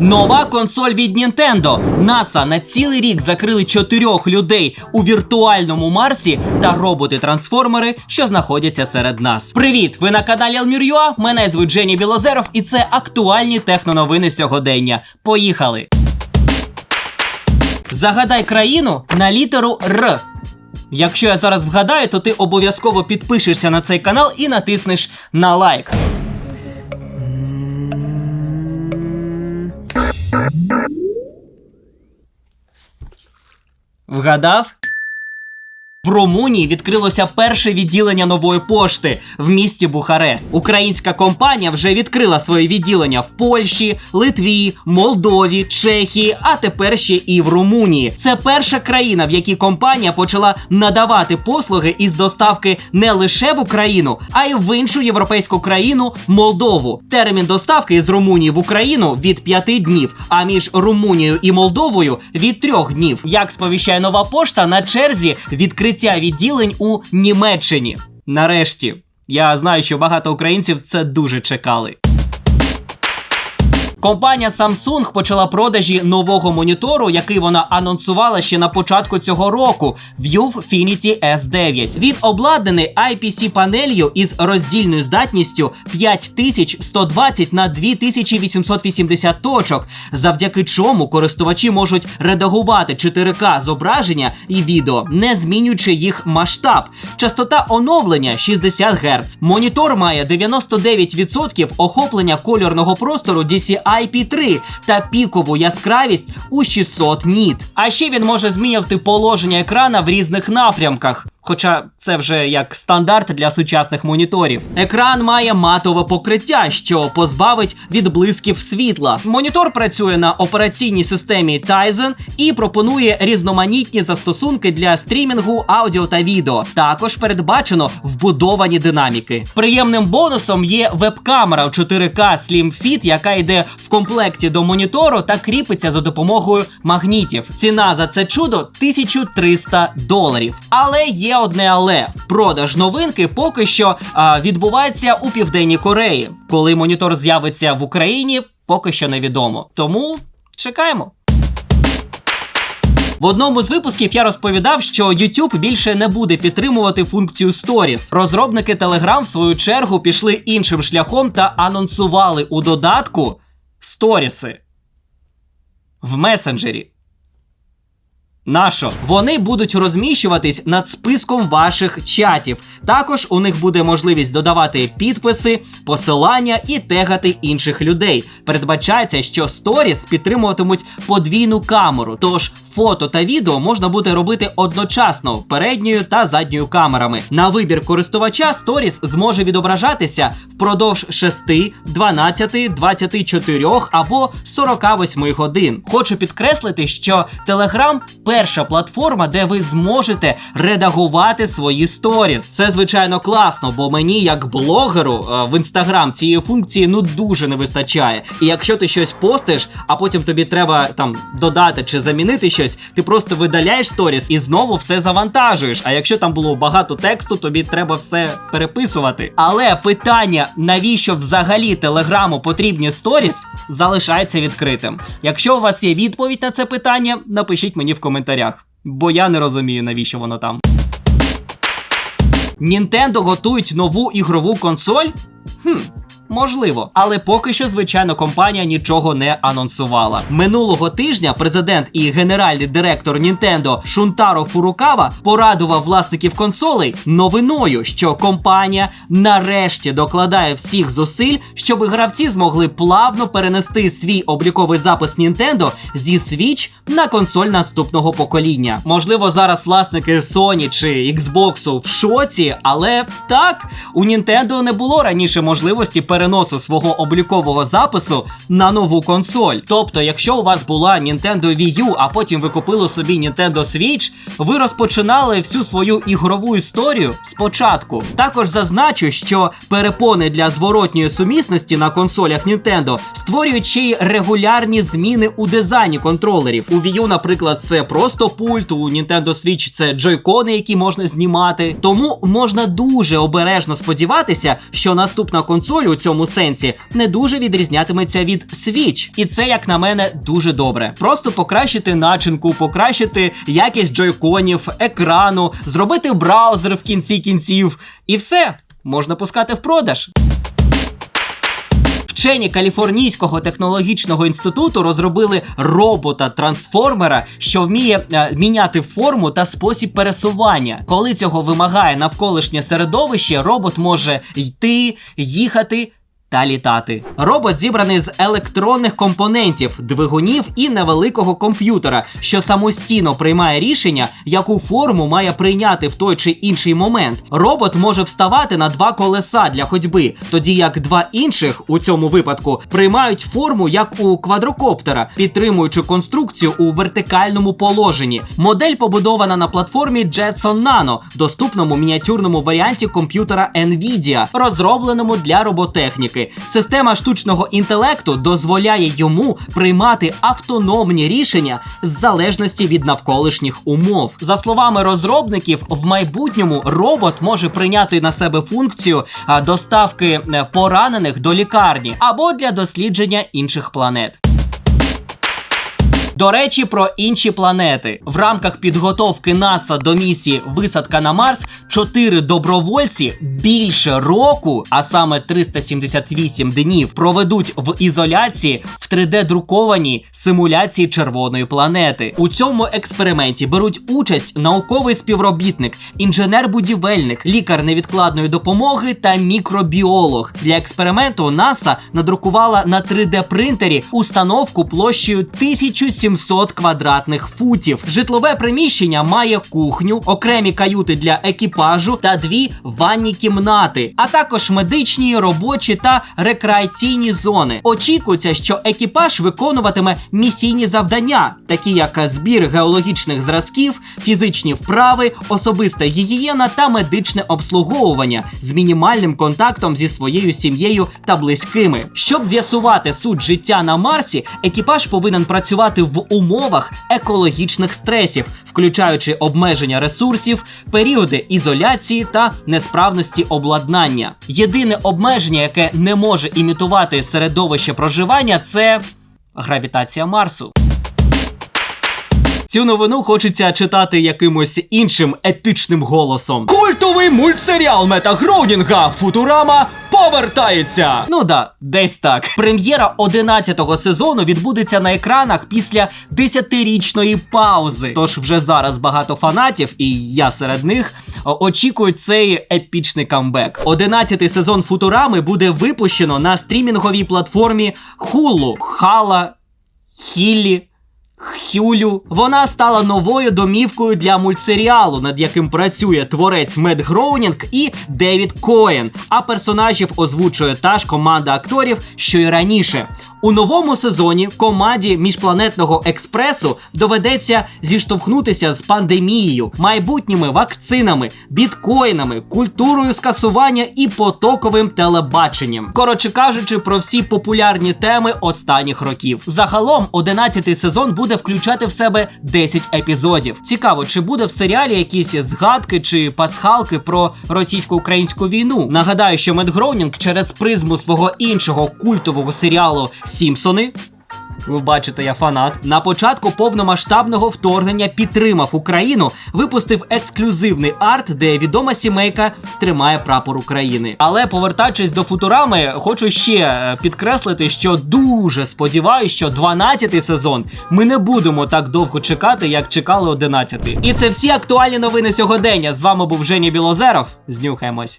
Нова консоль від Nintendo. NASA на цілий рік закрили чотирьох людей у віртуальному Марсі та роботи-трансформери, що знаходяться серед нас. Привіт! Ви на каналі Almir.ua, Мене звуть Жені Білозеров, і це актуальні техноновини сьогодення. Поїхали! Загадай країну на літеру Р. Якщо я зараз вгадаю, то ти обов'язково підпишешся на цей канал і натиснеш на лайк. Вгадав? В Румунії відкрилося перше відділення нової пошти в місті Бухарест. Українська компанія вже відкрила своє відділення в Польщі, Литві, Молдові, Чехії, а тепер ще і в Румунії. Це перша країна, в якій компанія почала надавати послуги із доставки не лише в Україну, а й в іншу європейську країну Молдову. Термін доставки із Румунії в Україну від 5 днів, а між Румунією і Молдовою від 3 днів. Як сповіщає нова пошта на черзі відкриття відділень у Німеччині. Нарешті, я знаю, що багато українців це дуже чекали. Компанія Samsung почала продажі нового монітору, який вона анонсувала ще на початку цього року. Viewfinity S9. Він обладнаний IPC панелью із роздільною здатністю 5120 на 2880 точок, завдяки чому користувачі можуть редагувати 4К зображення і відео, не змінюючи їх масштаб. Частота оновлення 60 Гц. Монітор має 99% охоплення кольорного простору DCI IP3 та пікову яскравість у 600 ніт. А ще він може змінювати положення екрана в різних напрямках. Хоча це вже як стандарт для сучасних моніторів. Екран має матове покриття, що позбавить від блисків світла. Монітор працює на операційній системі Tizen і пропонує різноманітні застосунки для стрімінгу, аудіо та відео. Також передбачено вбудовані динаміки. Приємним бонусом є веб-камера у 4K Slim Fit, яка йде в комплекті до монітору та кріпиться за допомогою магнітів. Ціна за це чудо 1300 доларів. Але є одне але продаж новинки поки що а, відбувається у південній Кореї. Коли монітор з'явиться в Україні, поки що невідомо. Тому чекаємо. В одному з випусків я розповідав, що YouTube більше не буде підтримувати функцію Stories. Розробники Telegram в свою чергу пішли іншим шляхом та анонсували у додатку сторіси в месенджері. Нащо? Вони будуть розміщуватись над списком ваших чатів. Також у них буде можливість додавати підписи, посилання і тегати інших людей. Передбачається, що сторіс підтримуватимуть подвійну камеру, тож фото та відео можна буде робити одночасно передньою та задньою камерами. На вибір користувача сторіс зможе відображатися впродовж 6, 12, 24 або 48 годин. Хочу підкреслити, що Telegram перша платформа, де ви зможете редагувати свої сторіс. Це звичайно класно, бо мені, як блогеру, е, в інстаграм цієї функції ну дуже не вистачає. І якщо ти щось постиш, а потім тобі треба там додати чи замінити щось, ти просто видаляєш сторіс і знову все завантажуєш. А якщо там було багато тексту, тобі треба все переписувати. Але питання, навіщо взагалі телеграму потрібні сторіс, залишається відкритим. Якщо у вас є відповідь на це питання, напишіть мені в коментарях, бо я не розумію, навіщо воно там. Nintendo готують нову ігрову консоль? Хм. Можливо, але поки що, звичайно, компанія нічого не анонсувала. Минулого тижня президент і генеральний директор Nintendo Шунтаро Фурукава порадував власників консолей новиною, що компанія нарешті докладає всіх зусиль, щоб гравці змогли плавно перенести свій обліковий запис Nintendo зі Switch на консоль наступного покоління. Можливо, зараз власники Sony чи Xbox в шоці, але так у Nintendo не було раніше можливості переносу свого облікового запису на нову консоль. Тобто, якщо у вас була Nintendo Wii U, а потім ви купили собі Nintendo Switch, ви розпочинали всю свою ігрову історію спочатку. Також зазначу, що перепони для зворотньої сумісності на консолях Nintendo створюють ще й регулярні зміни у дизайні контролерів. У Wii U, наприклад, це просто пульт, у Nintendo Switch це джойкони, які можна знімати. Тому можна дуже обережно сподіватися, що наступна консоль у цьому цьому сенсі не дуже відрізнятиметься від Switch. І це, як на мене, дуже добре. Просто покращити начинку, покращити якість джойконів, екрану, зробити браузер в кінці кінців, і все можна пускати в продаж. Вчені Каліфорнійського технологічного інституту розробили робота-трансформера, що вміє е, міняти форму та спосіб пересування. Коли цього вимагає навколишнє середовище, робот може йти, їхати. Та літати. Робот зібраний з електронних компонентів, двигунів і невеликого комп'ютера, що самостійно приймає рішення, яку форму має прийняти в той чи інший момент. Робот може вставати на два колеса для ходьби, тоді як два інших у цьому випадку приймають форму як у квадрокоптера, підтримуючи конструкцію у вертикальному положенні. Модель побудована на платформі Jetson Nano, доступному мініатюрному варіанті комп'ютера Nvidia, розробленому для роботехніки. Система штучного інтелекту дозволяє йому приймати автономні рішення з залежності від навколишніх умов. За словами розробників, в майбутньому робот може прийняти на себе функцію доставки е, поранених до лікарні або для дослідження інших планет. До речі, про інші планети в рамках підготовки НАСА до місії Висадка на Марс чотири добровольці більше року, а саме 378 днів, проведуть в ізоляції в 3D-друкованій симуляції червоної планети. У цьому експерименті беруть участь науковий співробітник, інженер-будівельник, лікар невідкладної допомоги та мікробіолог. Для експерименту НАСА надрукувала на 3D-принтері установку площею 1700 квадратних футів. Житлове приміщення має кухню, окремі каюти для екіпажу та дві ванні кімнати, а також медичні, робочі та рекреаційні зони. Очікується, що екіпаж виконуватиме місійні завдання, такі як збір геологічних зразків, фізичні вправи, особиста гігієна та медичне обслуговування з мінімальним контактом зі своєю сім'єю та близькими. Щоб з'ясувати суть життя на Марсі, екіпаж повинен працювати в умовах екологічних стресів, включаючи обмеження ресурсів, періоди ізоляції та несправності обладнання. Єдине обмеження, яке не може імітувати середовище проживання, це гравітація Марсу. Цю новину хочеться читати якимось іншим епічним голосом. Культовий мультсеріал Мета Гроунінга Футурама повертається. Ну да, десь так. Прем'єра 11-го сезону відбудеться на екранах після 10-річної паузи. Тож вже зараз багато фанатів, і я серед них очікують цей епічний камбек. 11-й сезон Футурами буде випущено на стрімінговій платформі Hulu. Хала, Хіллі. Хюлю. Вона стала новою домівкою для мультсеріалу, над яким працює творець Мед Гроунінг і Девід Коен. А персонажів озвучує та ж команда акторів, що й раніше. У новому сезоні команді міжпланетного експресу доведеться зіштовхнутися з пандемією, майбутніми вакцинами, біткоїнами, культурою скасування і потоковим телебаченням. Коротше кажучи, про всі популярні теми останніх років. Загалом, 11-й сезон буде включати в себе 10 епізодів. Цікаво, чи буде в серіалі якісь згадки чи пасхалки про російсько-українську війну. Нагадаю, що Мед Гроунінг через призму свого іншого культового серіалу Сімпсони. Ви бачите, я фанат. На початку повномасштабного вторгнення підтримав Україну, випустив ексклюзивний арт, де відома сімейка тримає прапор України. Але повертаючись до футурами, хочу ще е, підкреслити, що дуже сподіваюся, що 12-й сезон ми не будемо так довго чекати, як чекали 11-й. І це всі актуальні новини сьогодення. З вами був Женя Білозеров. Знюхаємось.